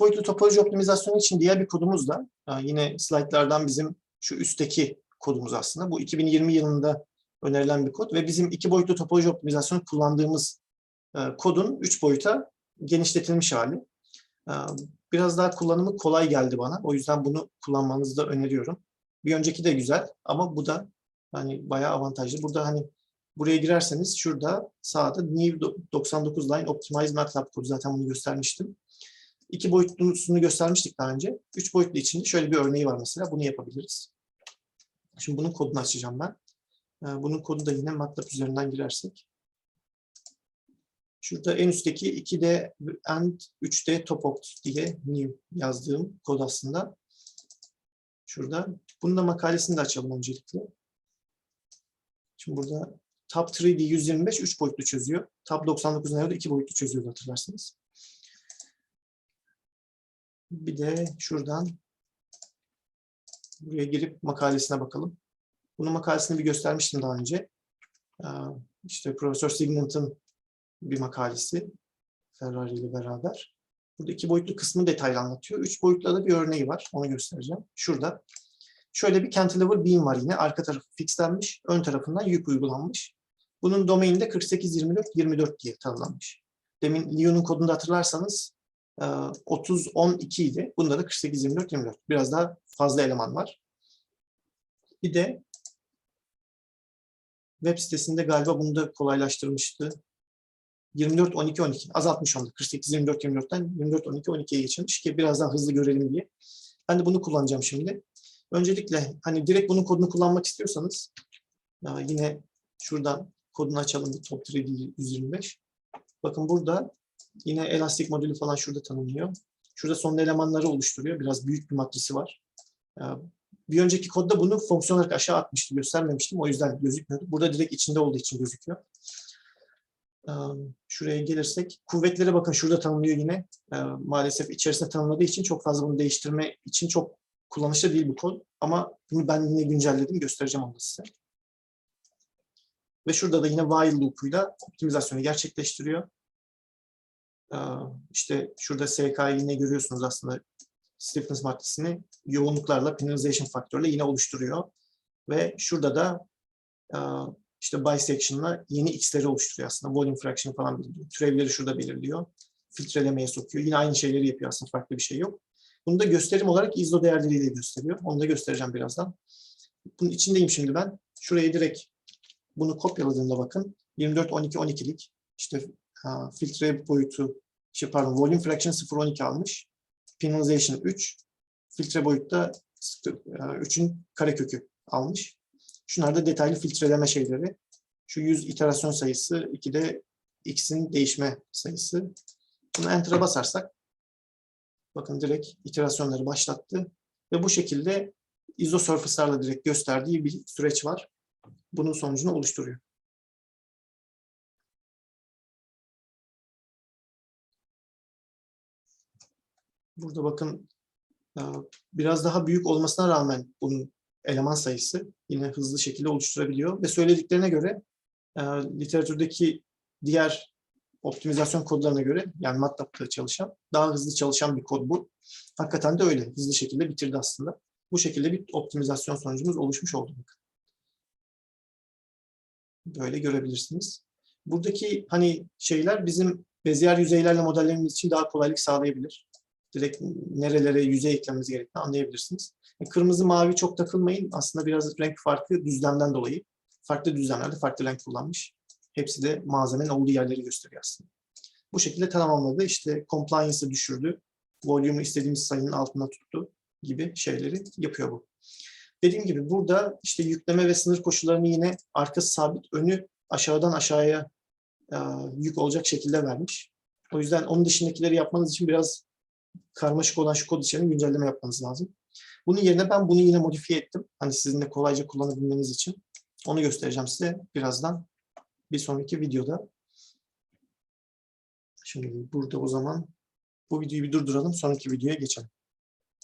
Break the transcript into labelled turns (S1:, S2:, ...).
S1: boyutlu topoloji optimizasyonu için diğer bir kodumuz da yine slaytlardan bizim şu üstteki kodumuz aslında. Bu 2020 yılında önerilen bir kod ve bizim iki boyutlu topoloji optimizasyonu kullandığımız e, kodun üç boyuta genişletilmiş hali. E, Biraz daha kullanımı kolay geldi bana. O yüzden bunu kullanmanızı da öneriyorum. Bir önceki de güzel ama bu da hani bayağı avantajlı. Burada hani buraya girerseniz şurada sağda New 99 Line Optimize MATLAB kodu zaten bunu göstermiştim. İki boyutlusunu göstermiştik daha önce. Üç boyutlu içinde şöyle bir örneği var mesela. Bunu yapabiliriz. Şimdi bunun kodunu açacağım ben. Ee, Bunun kodu da yine MATLAB üzerinden girersek. Şurada en üstteki 2D and 3D topopt diye new yazdığım kod aslında. Şurada. Bunun da makalesini de açalım öncelikle. Şimdi burada Tab 3D 125 3 boyutlu çözüyor. Tab 99 nerede 2 boyutlu çözüyordu hatırlarsınız. Bir de şuradan buraya girip makalesine bakalım. Bunun makalesini bir göstermiştim daha önce. Ee, işte Profesör Signant'ın bir makalesi Ferrari ile beraber. Burada iki boyutlu kısmı detaylı anlatıyor. Üç boyutlu da bir örneği var. Onu göstereceğim. Şurada. Şöyle bir cantilever beam var yine. Arka tarafı fixlenmiş. Ön tarafından yük uygulanmış. Bunun domaini de 48-24-24 diye tanımlanmış. Demin Leon'un kodunu hatırlarsanız ee, 30, 12 idi. Bunda da 48, 24, 24. Biraz daha fazla eleman var. Bir de web sitesinde galiba bunu da kolaylaştırmıştı. 24, 12, 12 azaltmış onu. 48, 24, 24'ten 24, 12, 12'ye geçirmiş ki biraz daha hızlı görelim diye. Ben de bunu kullanacağım şimdi. Öncelikle hani direkt bunun kodunu kullanmak istiyorsanız e, yine şuradan kodunu açalım. Top 3 125. Bakın burada yine elastik modülü falan şurada tanımlıyor. Şurada son elemanları oluşturuyor. Biraz büyük bir matrisi var. Ya Bir önceki kodda bunu fonksiyon olarak aşağı atmıştı, göstermemiştim. O yüzden gözükmüyordu. Burada direkt içinde olduğu için gözüküyor. Şuraya gelirsek, kuvvetlere bakın şurada tanımlıyor yine. Maalesef içerisinde tanımladığı için çok fazla bunu değiştirme için çok kullanışlı değil bu kod. Ama bunu ben yine güncelledim, göstereceğim onu size. Ve şurada da yine while loop'uyla optimizasyonu gerçekleştiriyor. İşte şurada SK'yı yine görüyorsunuz aslında stiffness matrisini yoğunluklarla penalization faktörle yine oluşturuyor. Ve şurada da işte bisection'la yeni x'leri oluşturuyor aslında. Volume fraction falan belirliyor. Türevleri şurada belirliyor. Filtrelemeye sokuyor. Yine aynı şeyleri yapıyor aslında. Farklı bir şey yok. Bunu da gösterim olarak ISO değerleriyle gösteriyor. Onu da göstereceğim birazdan. Bunun içindeyim şimdi ben. Şuraya direkt bunu kopyaladığımda bakın. 24 12 12'lik işte filtre boyutu şey pardon volume fraction 0.12 almış. Penalization 3. Filtre boyutta 3'ün karekökü almış. Şunlar da detaylı filtreleme şeyleri. Şu 100 iterasyon sayısı, 2 de x'in değişme sayısı. Bunu enter'a basarsak bakın direkt iterasyonları başlattı ve bu şekilde izosurface'larla direkt gösterdiği bir süreç var. Bunun sonucunu oluşturuyor. Burada bakın biraz daha büyük olmasına rağmen bunun eleman sayısı yine hızlı şekilde oluşturabiliyor. Ve söylediklerine göre e, literatürdeki diğer optimizasyon kodlarına göre yani MATLAB'da çalışan daha hızlı çalışan bir kod bu. Hakikaten de öyle. Hızlı şekilde bitirdi aslında. Bu şekilde bir optimizasyon sonucumuz oluşmuş oldu. Böyle görebilirsiniz. Buradaki hani şeyler bizim beziyer yüzeylerle modellememiz için daha kolaylık sağlayabilir. Direkt nerelere yüzey eklememiz gerektiğini anlayabilirsiniz. Kırmızı mavi çok takılmayın. Aslında biraz renk farkı düzlemden dolayı. Farklı düzlemlerde farklı renk kullanmış. Hepsi de malzemenin olduğu yerleri gösteriyor aslında. Bu şekilde tamamladı. İşte compliance'ı düşürdü. Volume'u istediğimiz sayının altında tuttu gibi şeyleri yapıyor bu. Dediğim gibi burada işte yükleme ve sınır koşullarını yine arkası sabit, önü aşağıdan aşağıya e, yük olacak şekilde vermiş. O yüzden onun dışındakileri yapmanız için biraz karmaşık olan şu kod içerisinde güncelleme yapmanız lazım. Bunun yerine ben bunu yine modifiye ettim. Hani sizin de kolayca kullanabilmeniz için. Onu göstereceğim size birazdan bir sonraki videoda. Şimdi burada o zaman bu videoyu bir durduralım. Sonraki videoya geçelim.